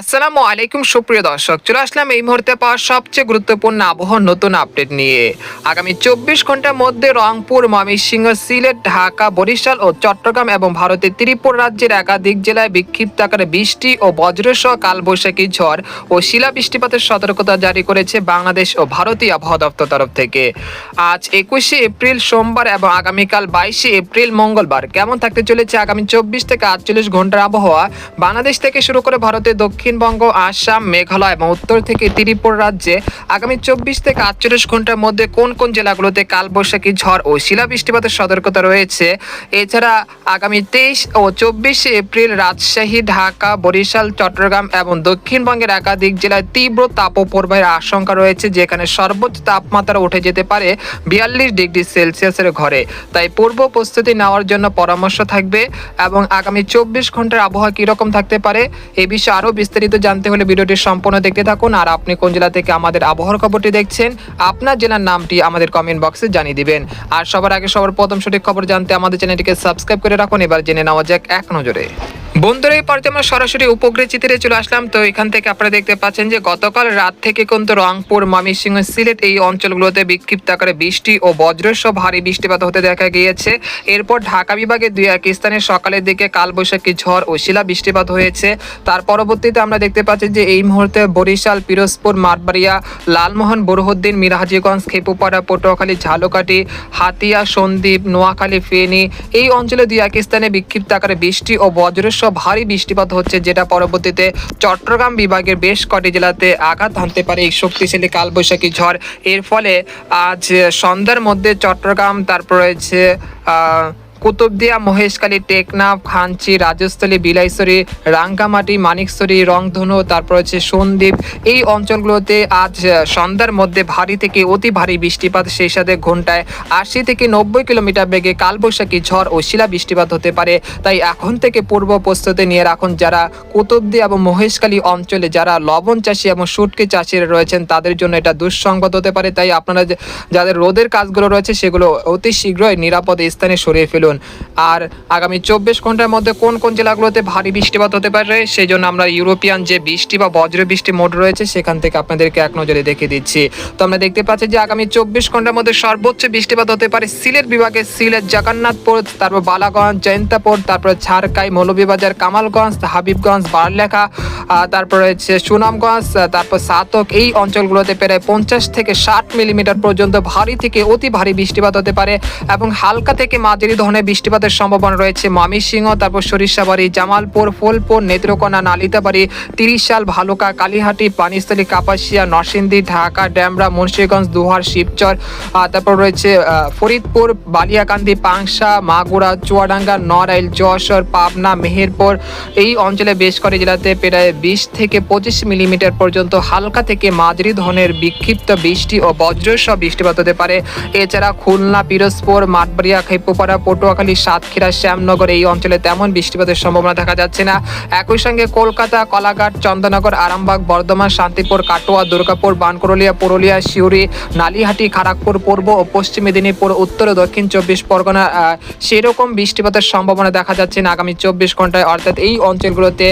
আসসালামু আলাইকুম, সুপ্রিয় দর্শক। চলে আসলাম এই মুহূর্তে পাওয়া সবচেয়ে গুরুত্বপূর্ণ আবহাওয়ার নতুন আপডেট নিয়ে। আগামী চব্বিশ ঘণ্টার মধ্যে রংপুর, ময়মনসিংহ, সিলেট, ঢাকা, বরিশাল ও চট্টগ্রাম এবং ভারতের ত্রিপুরা রাজ্যের একাধিক জেলায় বিক্ষিপ্ত আকারে বৃষ্টি ও বজ্রসহ কালবৈশাখী ঝড় ও শিলা বৃষ্টিপাতের সতর্কতা জারি করেছে বাংলাদেশ ও ভারতীয় আবহাওয়া দপ্তর তরফ থেকে। আজ একুশে এপ্রিল সোমবার এবং আগামীকাল বাইশে এপ্রিল মঙ্গলবার। কেমন থাকতে চলেছে আগামী চব্বিশ থেকে আটচল্লিশ ঘণ্টার আবহাওয়া? বাংলাদেশ থেকে শুরু করে ভারতের দক্ষিণবঙ্গ, আসাম, মেঘালয় এবং উত্তর থেকে ত্রিপুর রাজ্যে আগামী চব্বিশ থেকে আটচল্লিশ ঘণ্টার মধ্যে কোন কোন জেলাগুলোতে কালবৈশাখী ঝড় ও শিলা বৃষ্টিপাতের সতর্কতা রয়েছে? এছাড়া আগামী তেইশ ও চব্বিশে এপ্রিল রাজশাহী, ঢাকা, বরিশাল, চট্টগ্রাম এবং দক্ষিণবঙ্গের একাধিক জেলায় তীব্র তাপপ্রবাহের আশঙ্কা রয়েছে, যেখানে সর্বোচ্চ তাপমাত্রা উঠে যেতে পারে বিয়াল্লিশ ডিগ্রি সেলসিয়াসের ঘরে। তাই পূর্ব প্রস্তুতি নেওয়ার জন্য পরামর্শ থাকবে এবং আগামী চব্বিশ ঘণ্টার আবহাওয়া কীরকম থাকতে পারে, এ বিষয়ে আরও বিস্তারিত জানতে হলে ভিডিওটি সম্পূর্ণ দেখতে থাকুন। আর আপনি কোন জেলা থেকে আমাদের আবহাওয়ার খবরটি দেখছেন, আপনার জেলার নামটি আমাদের কমেন্ট বক্সে জানিয়ে দিবেন। আর সবার আগে সবার প্রথম সঠিক খবর জানতে আমাদের চ্যানেলটিকে সাবস্ক্রাইব করে রাখুন। এবার জেনে নেওয়া যাক এক নজরে। বন্ধুরা, এই পর্যায়ে আমরা সরাসরি উপগ্রহ চিত্রে চলে আসলাম। তো এখান থেকে আপনারা দেখতে পাচ্ছেন যে গতকাল রাত থেকে কিন্তু রংপুর, ময়মনসিংহ, সিলেট এই অঞ্চলগুলোতে বিক্ষিপ্ত আকারে বৃষ্টি ও বজ্রসহ ভারী বৃষ্টিপাত হতে দেখা গিয়েছে। এরপর ঢাকা বিভাগের দুই এক স্থানে সকালের দিকে কালবৈশাখী ঝড় ও শিলা বৃষ্টিপাত হয়েছে। তার পরবর্তীতে আমরা দেখতে পাচ্ছি যে এই মুহূর্তে বরিশাল, পিরোজপুর মারবাড়িয়া লালমোহন বরহুদ্দিন মিরাহাজিগঞ্জ খেপুপাড়া, পটুয়াখালী, ঝালকাঠি, হাতিয়া, সন্দ্বীপ, নোয়াখালী, ফেনী এই অঞ্চলে দুই এক স্থানে বিক্ষিপ্ত আকারে বৃষ্টি ও বজ্রসহ ভারী বৃষ্টিপাত হচ্ছে, যেটা পরবর্তীতে চট্টগ্রাম বিভাগের বেশ কটি জেলাতে আঘাত হানতে পারে এই শক্তিশালী কালবৈশাখী ঝড়। এর ফলে আজ সন্ধ্যার মধ্যে চট্টগ্রাম, তারপর রয়েছে কুতুবদিয়া, মহেশখালী, টেকনাফ খাঞ্চি রাজস্থলী, বিলাইছড়ি, রাঙ্গামাটি, মানিকছড়ি, রংধনু, তারপর হচ্ছে সন্দ্বীপ। এই অঞ্চলগুলোতে আজ সন্ধ্যার মধ্যে ভারী থেকে অতি ভারী বৃষ্টিপাত সেই সাথে ঘন্টায় আশি থেকে নব্বই কিলোমিটার বেগে কালবৈশাখী ঝড় ও শিলা বৃষ্টিপাত হতে পারে। তাই এখন থেকে পূর্ব প্রস্তুতি নিয়ে রাখুন যারা কুতুবদিয়া এবং মহেশখালী অঞ্চলে যারা লবণ চাষি এবং শুটকি চাষিরা রয়েছেন, তাদের জন্য এটা দুঃসংগত হতে পারে। তাই আপনারা যাদের রোদের কাজগুলো রয়েছে, সেগুলো অতি শীঘ্রই নিরাপদ স্থানে সরিয়ে ফেলুন। আর আগামী চব্বিশ ঘণ্টার মধ্যে কোন কোন জেলাগুলোতে ভারী বৃষ্টিপাত হতে পারে, সেই জন্য আমরা ইউরোপিয়ান যে বৃষ্টি বা বজ্র বৃষ্টি মোড রয়েছে, সেখান থেকে আপনাদেরকে এক নজরে দেখে দিচ্ছি। তো আমরা দেখতে পাচ্ছি যে আগামী চব্বিশ ঘণ্টার মধ্যে সর্বোচ্চ বৃষ্টিপাত হতে পারে সিলেট বিভাগে, সিলেট জগন্নাথপুর, তারপর বালাগঞ্জ, জয়ন্তাপুর, তারপর ঝাড়কাই মৌলভীবাজার, কামালগঞ্জ, হাবিবগঞ্জ, বারলেখা তারপর রয়েছে সুনামগঞ্জ তারপর সাতক, এই অঞ্চলগুলোতে প্রায় পঞ্চাশ থেকে ষাট মিলিমিটার পর্যন্ত ভারী থেকে অতি ভারী বৃষ্টিপাত হতে পারে এবং হালকা থেকে মাঝারি ধরনের বৃষ্টিপাতের সম্ভাবনা রয়েছে। ময়মনসিংহ, তারপর সরিষাবাড়ি, জামালপুর, ফুলপুর, নেত্রকোনা, নালিতাবাড়ি, তিরিশাল, ভালুকা, কালীহাটি, পানিস্থলী, কাপাসিয়া, নরসিংদী, ঢাকা, ড্যামরা, মুন্সিগঞ্জ, দুহার, শিবচর তারপর রয়েছে ফরিদপুর, বালিয়াকান্দি, পাংশা, মাগুরা, চুয়াডাঙ্গা, নড়াইল, যশোর, পাবনা, মেহেরপুর। এই অঞ্চলে বেশ কয়েক জেলাতে প্রায় বিশ থেকে পঁচিশ মিলিমিটার পর্যন্ত হালকা থেকে মাঝারি ধরনের বিক্ষিপ্ত বৃষ্টি ও বজ্রসহ বৃষ্টিপাত হতে পারে। এছাড়া খুলনা, পিরোজপুর, মাঠবাড়িয়া, খেপুপাড়া পটুয়াখালী, সাতক্ষীরা, শ্যামনগর, এই অঞ্চলে তেমন বৃষ্টিপাতের সম্ভাবনা দেখা যাচ্ছে না। একই সঙ্গে কলকাতা, কলাঘাট, চন্দননগর, আরামবাগ, বর্ধমান, শান্তিপুর, কাটোয়া, দুর্গাপুর বানকরলিয়া পুরুলিয়া শিউরি নালিহাটি খড়গপুর পূর্ব ও পশ্চিম মেদিনীপুর, উত্তর ও দক্ষিণ চব্বিশ পরগনা সেরকম বৃষ্টিপাতের সম্ভাবনা দেখা যাচ্ছে না আগামী চব্বিশ ঘন্টায়। অর্থাৎ এই অঞ্চলগুলোতে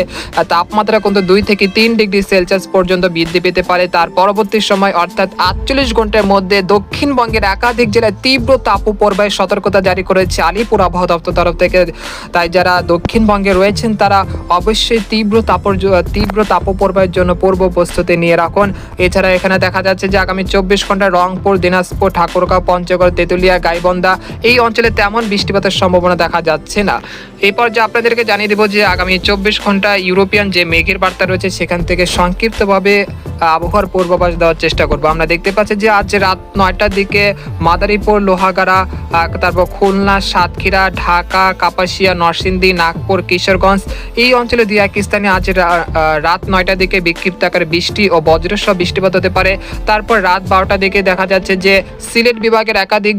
তাপমাত্রা কিন্তু দুই থেকে তিন ডিগ্রি সেলসিয়াস পর্যন্ত বৃদ্ধি পেতে পারে। তার পরবর্তী সময়, অর্থাৎ আটচল্লিশ ঘণ্টার মধ্যে দক্ষিণবঙ্গের একাধিক জেলায় তীব্র তাপপ্রবাহের সতর্কতা জারি করেছে আলিপুর আবহাওয়া দপ্তর তরফ থেকে। তাই যারা দক্ষিণবঙ্গে রয়েছেন, তারা অবশ্যই তীব্র তাপর তীব্র তাপপ্রবাহের জন্য পূর্ব প্রস্তুতি নিয়ে রাখুন। এছাড়া এখানে দেখা যাচ্ছে যে আগামী চব্বিশ ঘন্টায় রংপুর, দিনাজপুর, ঠাকুরগাঁও, পঞ্চগড়, তেঁতুলিয়া, গাইবন্ধা এই অঞ্চলে তেমন বৃষ্টিপাতের সম্ভাবনা দেখা যাচ্ছে না। এই পর্যায়ে আপনাদেরকে জানিয়ে দেবো যে আগামী চব্বিশ ঘণ্টা ইউরোপিয়ান যে মেঘের বার্তা রয়েছে, সেখান থেকে সংক্ষিপ্তভাবে আবহাওয়ার পূর্বাভাস দেওয়ার চেষ্টা করব। আমরা দেখতে পাচ্ছি যে আজ রাত নয়টার দিকে মাদারীপুর, লোহাগাড়া তারপর খুলনা সাতক্ষীরা, ঢাকা, কাপাসিয়া, নরসিংদী, নাগপুর, কিশোরগঞ্জ এই অঞ্চলে দুই এক স্থানে আজ রাত নয়টার দিকে বিক্ষিপ্ত আকারে বৃষ্টি ও বজ্রসহ বৃষ্টিপাত হতে পারে। তারপর রাত বারোটার দিকে দেখা যাচ্ছে যে সিলেট বিভাগের একাধিক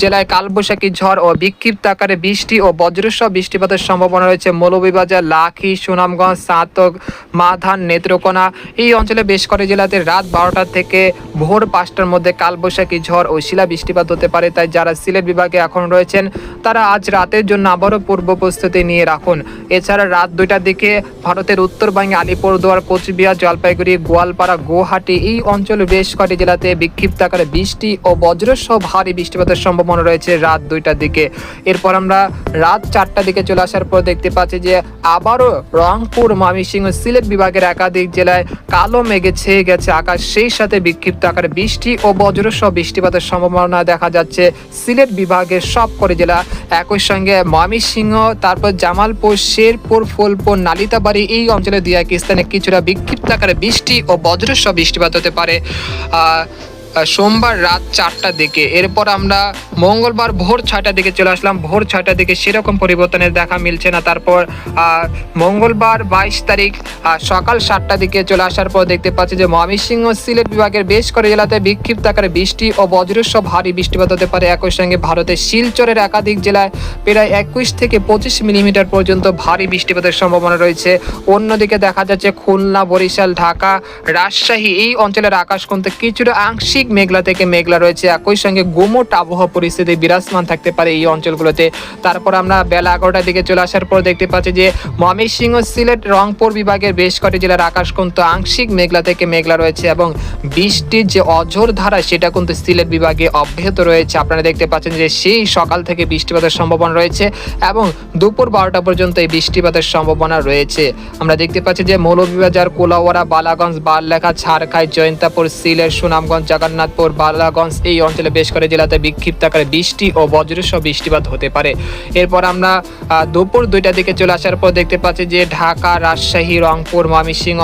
জেলায় কালবৈশাখী ঝড় ও বিক্ষিপ্ত আকারে বৃষ্টি ও বজ্রসহ বৃষ্টিপাতের সম্ভাবনা রয়েছে। মৌলভীবাজার, লাখি, সুনামগঞ্জ, সাতক, মাধান, নেত্রকোনা এই অঞ্চলে বেশ কয়েক জেলাতে রাত বারোটা থেকে ভোর পাঁচটার মধ্যে কালবৈশাখী ঝড় ও শিলা বৃষ্টিপাত হতে পারে। তাই যারা সিলেট বিভাগে এখন রয়েছেন, তারা আপনারা আজ রাতের জন্য আবারও পূর্ব প্রস্তুতি নিয়ে রাখুন। এছাড়া রাত দুইটার দিকে ভারতের উত্তরবঙ্গে আলিপুরদুয়ার, কোচবিহার, জলপাইগুড়ি, গোয়ালপাড়া, গুয়াহাটি এই অঞ্চলের বেশ কটি জেলাতে বিক্ষিপ্ত আকারে বৃষ্টি ও বজ্রসহ ভারী বৃষ্টিপাতের সম্ভাবনা রয়েছে রাত দুইটার দিকে। এরপর আমরা রাত চারটার দিকে চলে আসার পর দেখতে পাচ্ছি যে আবারও রংপুর, ময়মনসিংহ সিলেট বিভাগের একাধিক জেলায় কালো মেঘে ছেয়ে গেছে আকাশ। সেই সাথে বিক্ষিপ্ত আকারে বৃষ্টি ও বজ্রসহ বৃষ্টিপাতের সম্ভাবনা দেখা যাচ্ছে সিলেট বিভাগের সব করে জেলা। একই সঙ্গে ময়মনসিংহ, তারপর জামালপুর, শেরপুর, ফুলপুর, নালিতাবাড়ি এই অঞ্চলে দুই এক স্থানে কিছুটা বিক্ষিপ্ত আকারে বৃষ্টি ও বজ্রস্ব বৃষ্টিপাত হতে পারে। সোমবার রাত চারটার দিকে। এরপর আমরা মঙ্গলবার ভোর ছয়টার দিকে চলে আসলাম। ভোর ছয়টার দিকে সেরকম পরিবর্তনের দেখা মিলছে না। তারপর মঙ্গলবার বাইশ তারিখ সকাল সাতটার দিকে চলে আসার পর দেখতে পাচ্ছি যে ময়মনসিংহ সিলেট বিভাগের বেশ করে জেলাতে বিক্ষিপ্ত আকারে বৃষ্টি ও বজ্রসহ ভারী বৃষ্টিপাত হতে পারে। একই সঙ্গে ভারতের শিলচরের একাধিক জেলায় প্রায় একুশ থেকে পঁচিশ মিলিমিটার পর্যন্ত ভারী বৃষ্টিপাতের সম্ভাবনা রয়েছে। অন্যদিকে দেখা যাচ্ছে খুলনা, বরিশাল, ঢাকা, রাজশাহী এই অঞ্চলের আকাশ কিন্তু কিছুটা আংশিক মেঘলা থেকে মেঘলা রয়েছে। একই সঙ্গে গুমোট আবহাওয়া পরিস্থিতি বিরাজমান থাকতে পারে এই অঞ্চলগুলোতে। তারপর আমরা বেলা এগারোটার দিকে চলে আসার পর দেখতে পাচ্ছি যে ময়মনসিংহ সিলেট রংপুর বিভাগের বেশ কটি জেলার আকাশ কিন্তু আংশিক মেঘলা থেকে মেঘলা রয়েছে এবং বৃষ্টির যে অঝোর ধারা, সেটা কিন্তু সিলেট বিভাগে অব্যাহত রয়েছে। আপনারা দেখতে পাচ্ছেন যে সেই সকাল থেকে বৃষ্টিপাতের সম্ভাবনা রয়েছে এবং দুপুর বারোটা পর্যন্ত এই বৃষ্টিপাতের সম্ভাবনা রয়েছে। আমরা দেখতে পাচ্ছি যে মৌলভীবাজার কোলাওয়ারা বালাগঞ্জ, বারলেখা ছাড়খাই জয়ন্তাপুর সিলেট, সুনামগঞ্জ, জগন্নাথপুর, বালাগঞ্জ এই অঞ্চলে বেশ করে জেলাতে বিক্ষিপ্ত আকারে বৃষ্টি ও বজ্রসহ বৃষ্টিপাত হতে পারে। এরপর আমরা দুপুর দুইটার দিকে চলে আসার পর দেখতে পাচ্ছি যে ঢাকা, রাজশাহী, রংপুর, ময়মনসিংহ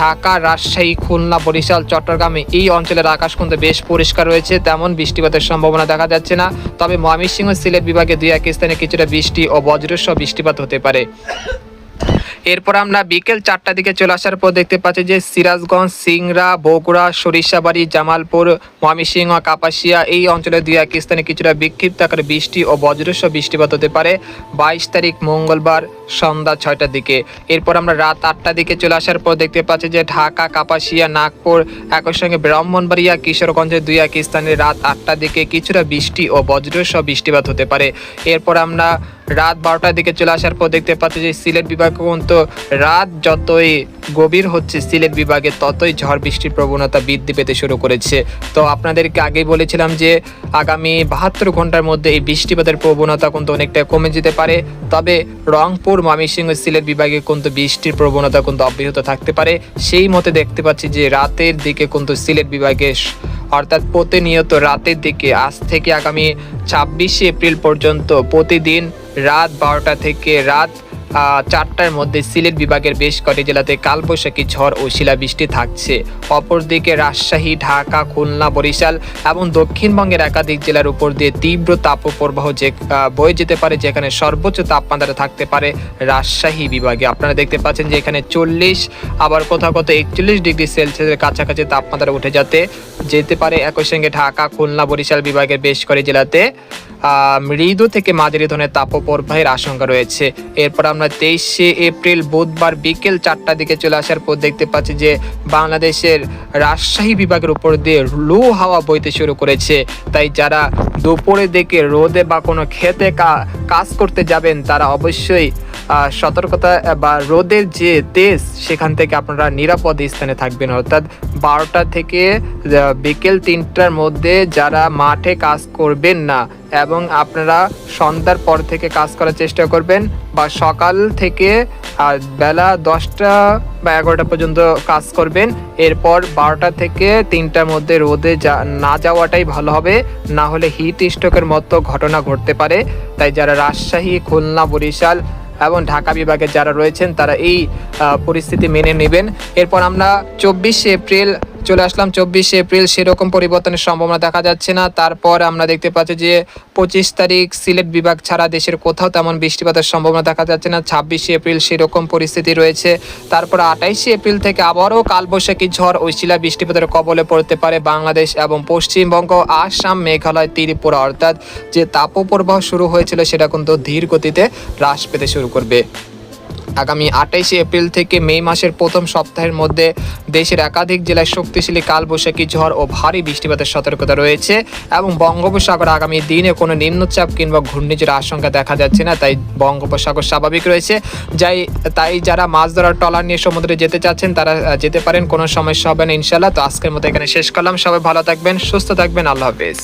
ঢাকা, রাজশাহী, খুলনা, বরিশাল চট্টগ্রামে। এই অঞ্চলের আকাশ কিন্তু বেশ পরিষ্কার রয়েছে, তেমন বৃষ্টিপাতের সম্ভাবনা দেখা যাচ্ছে না। তবে ময়মনসিংহ সিলেট বিভাগে দুই এক স্থানে কিছুটা বৃষ্টি ও বজ্রস্ব বৃষ্টিপাত হতে পারে। এরপর আমরা বিকেল চারটার দিকে চলে আসার পর দেখতে পাচ্ছি যে সিরাজগঞ্জ, সিংড়া, বগুড়া, সরিষাবাড়ি, জামালপুর, ময়মনসিংহ, কাপাসিয়া এই অঞ্চলে দুই এক স্থানে কিছুটা বিক্ষিপ্ত আকারে বৃষ্টি ও বজ্রস্ব বৃষ্টিপাত হতে পারে। বাইশ তারিখ মঙ্গলবার সন্ধ্যা ছয়টার দিকে। এরপর আমরা রাত আটটার দিকে চলে আসার পর দেখতে পাচ্ছি যে ঢাকা, কাপাসিয়া, নাগপুর, একই সঙ্গে ব্রাহ্মণবাড়িয়া, কিশোরগঞ্জের দুই এক স্থানে রাত আটটার দিকে কিছুটা বৃষ্টি ও বজ্রসহ বৃষ্টিপাত হতে পারে। এরপর আমরা রাত বারোটার দিকে চলে আসার পর দেখতে পাচ্ছি যে সিলেট বিভাগ কিন্তু রাত যতই গভীর হচ্ছে, সিলেট বিভাগে ততই ঝড় বৃষ্টির প্রবণতা বৃদ্ধি পেতে শুরু করেছে। তো আপনাদেরকে আগেই বলেছিলাম যে আগামী বাহাত্তর ঘণ্টার মধ্যে এই বৃষ্টিপাতের প্রবণতা কিন্তু অনেকটা কমে যেতে পারে। তবে রংপুর ময়মনসিংহ, সিলেট বিভাগে কিন্তু বৃষ্টির প্রবণতা কিন্তু অব্যাহত থাকতে পারে। সেই মতে দেখতে পাচ্ছি যে রাতের দিকে কিন্তু সিলেট বিভাগে অর্থাৎ প্রতিনিয়ত রাতের দিকে আজ থেকে আগামী ছাব্বিশে এপ্রিল পর্যন্ত প্রতিদিন রাত বারোটা থেকে রাত চারটার মধ্যে সিলেট বিভাগের বেশ কটি জেলাতে কালবৈশাখী ঝড় ও শিলাবৃষ্টি থাকছে। অপরদিকে রাজশাহী, ঢাকা, খুলনা, বরিশাল এবং দক্ষিণবঙ্গের একাধিক জেলার উপর দিয়ে তীব্র তাপপ্রবাহ যে বয়ে যেতে পারে, যেখানে সর্বোচ্চ তাপমাত্রা থাকতে পারে রাজশাহী বিভাগে। আপনারা দেখতে পাচ্ছেন যে এখানে চল্লিশ, আবার কোথাও কোথাও একচল্লিশ ডিগ্রি সেলসিয়াসের কাছাকাছি তাপমাত্রা উঠে যাতে, যেতে পারে। একই সঙ্গে ঢাকা, খুলনা, বরিশাল বিভাগের বেশ কটি জেলাতে মৃদু থেকে মাঝারি ধরনের তাপপ্রবাহের আশঙ্কা রয়েছে। এরপর আমরা তেইশে এপ্রিল বুধবার বিকেল চারটার দিকে চলে আসার পর দেখতে পাচ্ছি যে বাংলাদেশের রাজশাহী বিভাগের উপর দিয়ে লু হাওয়া বইতে শুরু করেছে। তাই যারা দুপুরের দিকে রোদে বা কোনো খেতে কাজ করতে যাবেন, তারা অবশ্যই সতর্কতা বা রোদের যে তেজ, সেখান থেকে আপনারা নিরাপদ স্থানে থাকবেন। অর্থাৎ বারোটা থেকে বিকেল তিনটার মধ্যে যারা মাঠে কাজ করবেন না এবং আপনারা সন্ধ্যার পর থেকে কাজ করার চেষ্টা করবেন বা সকাল থেকে বেলা দশটা বা এগারোটা পর্যন্ত কাজ করবেন, এরপর বারোটা থেকে তিনটার মধ্যে রোদে যা, না যাওয়াটাই ভালো হবে। না হলে হিট স্ট্রোকের মতো ঘটনা ঘটতে পারে। তাই যারা রাজশাহী, খুলনা, বরিশাল এবং ঢাকা বিভাগের যারা রয়েছেন তারা এই পরিস্থিতি মেনে নেবেন। এরপর আমরা চব্বিশে এপ্রিল চলে আসলাম চব্বিশে এপ্রিল, সেরকম পরিবর্তনের সম্ভাবনা দেখা যাচ্ছে না। তারপর আমরা দেখতে পাচ্ছি যে পঁচিশ তারিখ সিলেট বিভাগ ছাড়া দেশের কোথাও তেমন বৃষ্টিপাতের সম্ভাবনা দেখা যাচ্ছে না। ছাব্বিশে এপ্রিল সেরকম পরিস্থিতি রয়েছে। তারপর আঠাইশে এপ্রিল থেকে আবারও কালবৈশাখী ঝড় ও শিলা বৃষ্টিপাতের কবলে পড়তে পারে বাংলাদেশ এবং পশ্চিমবঙ্গ। আসাম, মেঘালয়, ত্রিপুরা অর্থাৎ যে তাপপ্রবাহ শুরু হয়েছিল, সেটা কিন্তু ধীর গতিতে হ্রাস পেতে শুরু করবে। আগামী আঠাইশে এপ্রিল থেকে মে মাসের প্রথম সপ্তাহের মধ্যে দেশের একাধিক জেলায় শক্তিশালী কালবৈশাখী ঝড় ও ভারী বৃষ্টিপাতের সতর্কতা রয়েছে এবং বঙ্গোপসাগর আগামী দিনে কোনো নিম্নচাপ কিংবা ঘূর্ণিঝড়ের আশঙ্কা দেখা যাচ্ছে না, তাই বঙ্গোপসাগর স্বাভাবিক রয়েছে। যাই, তাই যারা মাছ ধরার টলার নিয়ে সমুদ্রে যেতে চাচ্ছেন, তারা যেতে পারেন, কোনো সমস্যা হবে না ইনশাল্লাহ তো আজকের মতো এখানে শেষ করলাম। সবাই ভালো থাকবেন, সুস্থ থাকবেন। আল্লাহ হাফেজ।